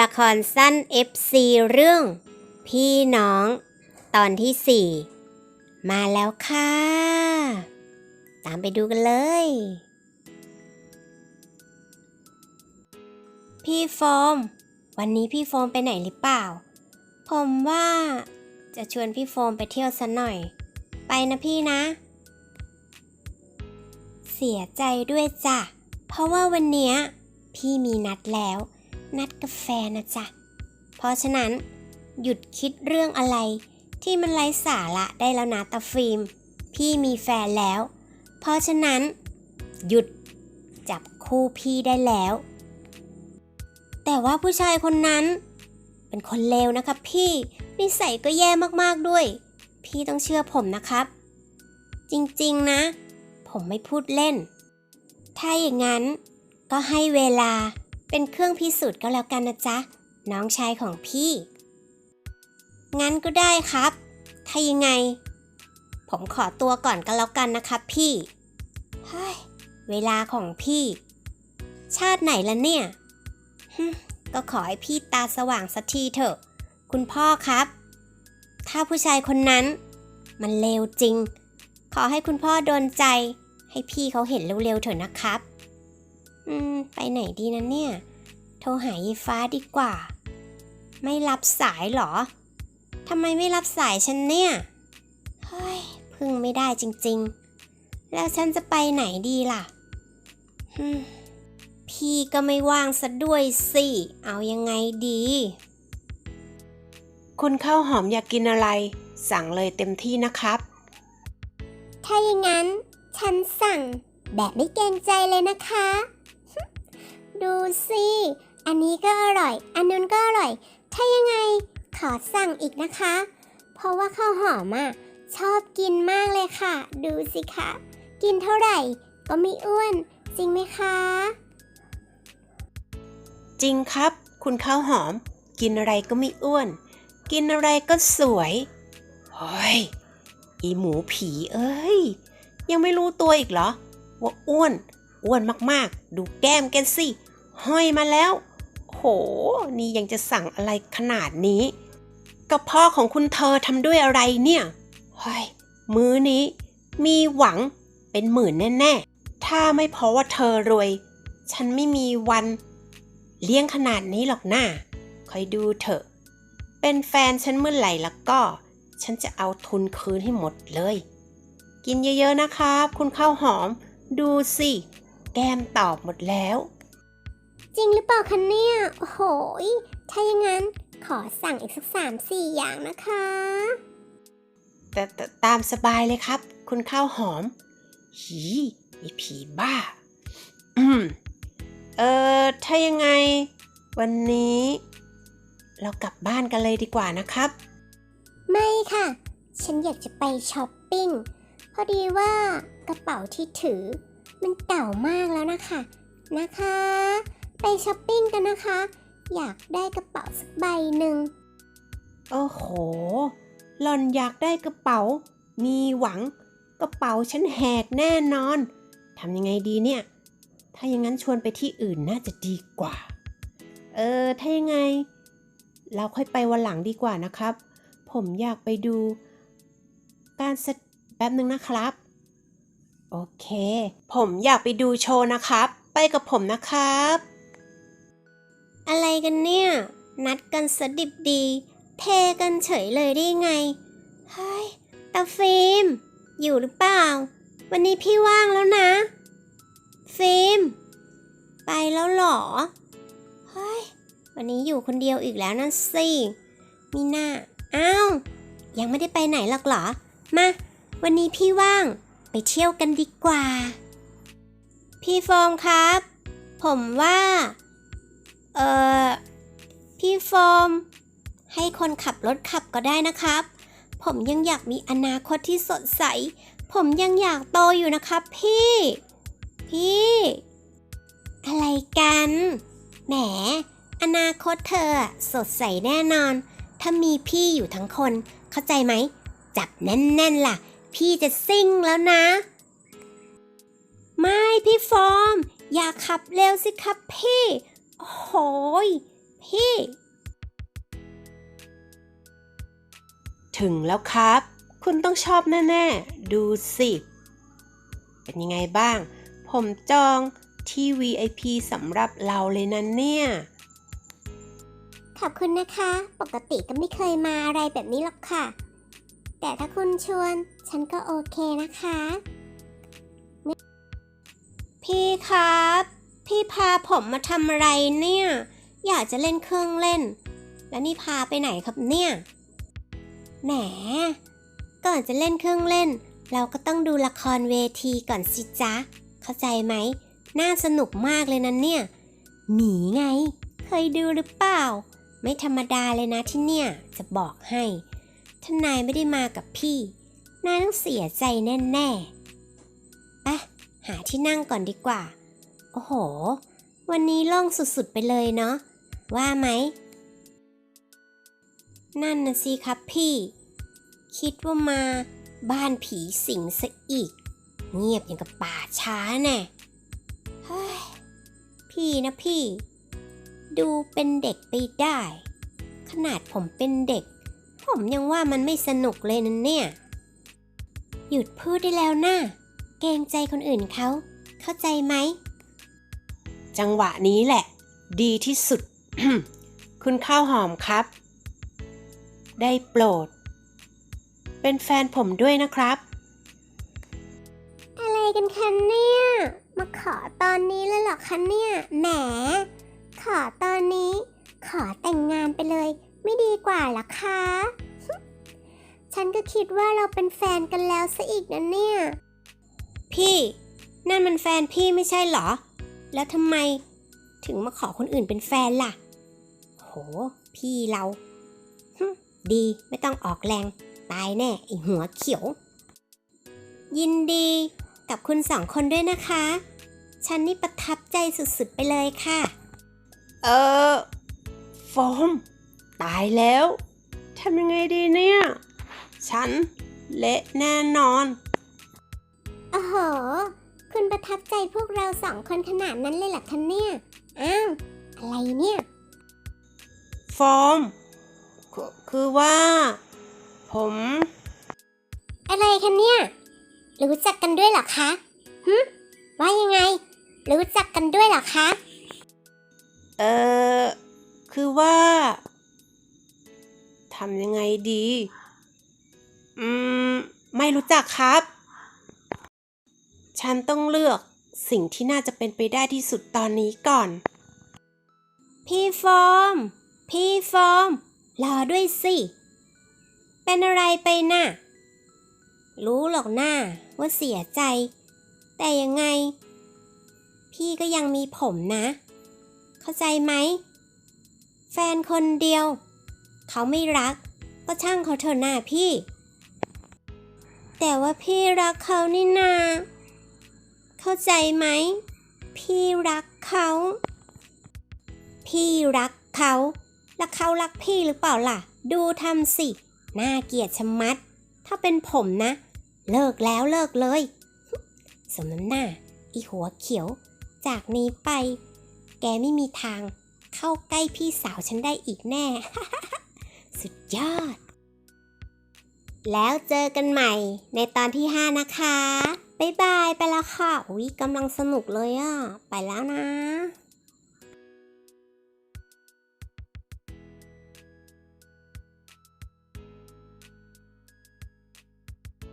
ละครสั้น FC เรื่อง พี่น้อง ตอนที่ 4 มาแล้วค่ะ ตามไปดูกันเลย พี่โฟม วันนี้พี่โฟมไปไหนหรือเปล่า ผมว่าจะชวนพี่โฟมไปเที่ยวสักหน่อย ไปนะพี่นะ เสียใจด้วยจ้ะ เพราะว่าวันเนี้ยพี่มีนัดแล้ว นัดกับแฟนนะจ๊ะ เพราะฉะนั้นหยุดคิดเรื่องอะไร ที่มันไร้สาระได้แล้วนะตาฟิล์ม พี่มีแฟนแล้ว เพราะฉะนั้น หยุดจับคู่พี่ได้แล้ว แต่ว่าผู้ชายคนนั้น เป็นคนเลวนะครับพี่ นิสัยก็แย่มากๆด้วย พี่ต้องเชื่อผมนะครับ จริงๆนะ ผมไม่พูดเล่น ถ้าอย่างนั้นก็ให้เวลา เป็นเครื่องพิสูจน์ก็แล้วกันนะจ๊ะ น้องชายของพี่ งั้นก็ได้ครับ ถ้ายังไง ผมขอตัวก่อนก็แล้วกันนะครับพี่เฮ้ยเวลาของพี่ ชาติไหนละเนี่ยก็ขอให้พี่ตาสว่างสักทีเถอะ คุณพ่อครับ ถ้าผู้ชายคนนั้น มันเลวจริง ขอให้คุณพ่อโดนใจ ให้พี่เขาเห็นเร็วๆเถอะนะครับ อืม ไปไหนดีนะเนี่ย โทรหายายฟ้าดีกว่า ไม่รับสายเหรอ ทำไมไม่รับสายฉันเนี่ย เฮ้ย พึ่งไม่ได้จริงๆ แล้วฉันจะไปไหนดีล่ะฮึมพี่ก็ไม่ว่างซะด้วยสิ เอายังไงดี คุณข้าวหอมอยากกินอะไร สั่งเลยเต็มที่นะครับ ถ้าอย่างนั้น ฉันสั่งแบบไม่เกรงใจเลยนะคะ ดูสิ อันนี้ก็อร่อย อันนู้นก็อร่อย ถ้ายังไงขอสั่งอีกนะคะ เพราะว่าข้าวหอมอะชอบกินมากเลยค่ะ ดูสิคะ กินเท่าไหร่ก็ไม่อ้วน จริงไหมคะ จริงครับ คุณข้าวหอม กินอะไรก็ไม่อ้วน กินอะไรก็สวยเฮ้ยอีหมูผีเอ้ย ยังไม่รู้ตัวอีกเหรอ ว่าอ้วน อ้วนมากๆ ดูแก้มแกสิ ห้อยมาแล้ว โห นี่ยังจะสั่งอะไรขนาดนี้กระเพาะของคุณเธอทำด้วยอะไรเนี่ยเฮ้ยมื้อนี้ มีหวังเป็นหมื่นแน่ๆ ถ้าไม่เพราะว่าเธอรวย ฉันไม่มีวัน เลี้ยงขนาดนี้หรอกนะ่าคอยดูเถอะ เป็นแฟนฉันเมื่อไหร่แล้วก็ ฉันจะเอาทุนคืนให้หมดเลย กินเยอะๆนะครับ คุณข้าวหอม ดูสิ แก้มตอบหมดแล้ว จริงหรือเปล่าคะเนี่ยโอ้โหยถ้าอย่างนั้นขอสั่งอีกสักสามสี่อย่างนะคะ แต่แต่ตามสบายเลยครับ คุณข้าวหอม หีไอผีบ้า อืม เออถ้ายังไง วันนี้ เรากลับบ้านกันเลยดีกว่านะครับ ไม่ค่ะ ฉันอยากจะไปช้อปปิ้ง พอดีว่ากระเป๋าที่ถือ มันเก่ามากแล้วนะคะ นะคะ ไปช้อปปิ้งกันนะคะ อยากได้กระเป๋าสักใบหนึ่ง โอ้โห หล่อนอยากได้กระเป๋า มีหวัง กระเป๋าฉันแหกแน่นอน ทำยังไงดีเนี่ย ถ้าอย่างนั้นชวนไปที่อื่นน่าจะดีกว่า เออ ถ้ายังไง เราค่อยไปวันหลังดีกว่านะครับ ผมอยากไปดู การแสดแป๊บหนึ่งนะครับ โอเค ผมอยากไปดูโชว์นะครับ ไปกับผมนะครับ อะไรกันเนี่ย นัดกันสดิบดี เทกันเฉยเลยได้ไง เฮ้ยตาฟิล์ม อยู่หรือเปล่า วันนี้พี่ว่างแล้วนะ ฟิล์ม ไปแล้วเหรอ เฮ้ย วันนี้อยู่คนเดียวอีกแล้วนะสิมีหน้าอ้าวยังไม่ได้ไปไหนหรอกเหรอ มา วันนี้พี่ว่าง ไปเที่ยวกันดีกว่า พี่โฟมครับ ผมว่า เอ่อ พี่โฟม ให้คนขับรถขับก็ได้นะครับ ผมยังอยากมีอนาคตที่สดใส ผมยังอยากโตอยู่นะครับพี่ พี่ อะไรกัน แหม อนาคตเธอสดใสแน่นอน ถ้ามีพี่อยู่ทั้งคน เข้าใจไหม จับแน่นๆล่ะ พี่จะซิ่งแล้วนะ ไม่พี่โฟมอย่าขับเร็วสิครับพี่ โอ้โหยเพพี่ ถึงแล้วครับ คุณต้องชอบแน่ ๆ ดูสิ เป็นยังไงบ้าง ผมจองที่ VIP สำหรับเราเลยนะเนี่ย ขอบคุณนะคะ ปกติก็ไม่เคยมาอะไรแบบนี้หรอกค่ะ แต่ถ้าคุณชวน ฉันก็โอเคนะคะ พี่ครับ พี่พาผมมาทำอะไรเนี่ย อยากจะเล่นเครื่องเล่น แล้วนี่พาไปไหนครับเนี่ย แหม ก่อนจะเล่นเครื่องเล่น เราก็ต้องดูละครเวทีก่อนสิจ๊ะ เข้าใจไหม น่าสนุกมากเลยนะเนี่ย หมีไง เคยดูหรือเปล่า ไม่ธรรมดาเลยนะที่เนี่ย จะบอกให้ถ้านายไม่ได้มากับพี่ นายต้องเสียใจแน่ๆไปหาที่นั่งก่อนดีกว่า โอ้โห วันนี้โล่งสุดๆไปเลยเนาะ ว่าไหม นั่นนะสิครับพี่ คิดว่ามาบ้านผีสิงซะอีก เงียบอย่างกับป่าช้าแน่เฮ้ย พี่นะพี่ ดูเป็นเด็กไปได้ ขนาดผมเป็นเด็ก ผมยังว่ามันไม่สนุกเลยนะเนี่ย หยุดพูดได้แล้วนะ่าเกรงใจคนอื่นเขา เข้าใจไหม จังหวะนี้แหละ ดีที่สุด คุณข้าวหอมครับ ได้โปรด เป็นแฟนผมด้วยนะครับ อะไรกันคะเนี่ย มาขอตอนนี้แล้วเหรอคะเนี่ย แหม ขอตอนนี้ ขอแต่งงานไปเลย ไม่ดีกว่าเหรอคะ ฉันก็คิดว่าเราเป็นแฟนกันแล้วซะอีกนะเนี่ย พี่ นั่นมันแฟนพี่ไม่ใช่เหรอ แล้วทำไมถึงมาขอคนอื่นเป็นแฟนล่ะ โห พี่เราฮึดีไม่ต้องออกแรง ตายแน่ไอหัวเขียว ยินดีกับคุณสองคนด้วยนะคะ ฉันนี่ประทับใจสุดๆไปเลยค่ะ เออโฟมตายแล้วทำยังไงดีเนี่ย ฉันเละแน่นอนโอ้โหคุณ ประทับใจพวกเราสองคนขนาดนั้นเลยเหรอคะเนี่ย อ้าว อะไรเนี่ยโฟมคือคือว่า ผม อะไรคะเนี่ย รู้จักกันด้วยเหรอคะหึว่ายังไง รู้จักกันด้วยเหรอคะ เออคือว่าทำยังไงดี อืม ไม่รู้จักครับ ฉันต้องเลือกสิ่งที่น่าจะเป็นไปได้ที่สุดตอนนี้ก่อน พี่โฟม พี่โฟม รอด้วยสิ เป็นอะไรไปน่ะ รู้หรอกหน้าว่าเสียใจ แต่ยังไง พี่ก็ยังมีผมนะ เข้าใจไหม แฟนคนเดียว เขาไม่รัก ก็ช่างเขาเถอะหน้าพี่ แต่ว่าพี่รักเขานี่นา เข้าใจไหม พี่รักเขา พี่รักเขา แล้วเขารักพี่หรือเปล่าล่ะ ดูทำสิ น่าเกลียดชะมัด ถ้าเป็นผมนะ เลิกแล้วเลิกเลย สมน้ำหน้า อีหัวเขียว จากนี้ไป แกไม่มีทาง เข้าใกล้พี่สาวฉันได้อีกแน่ สุดยอด แล้วเจอกันใหม่ในตอนที่ 5 นะคะ บายบายไปแล้วค่ะ อุ๊ยกำลังสนุกเลยอะ ไปแล้วนะ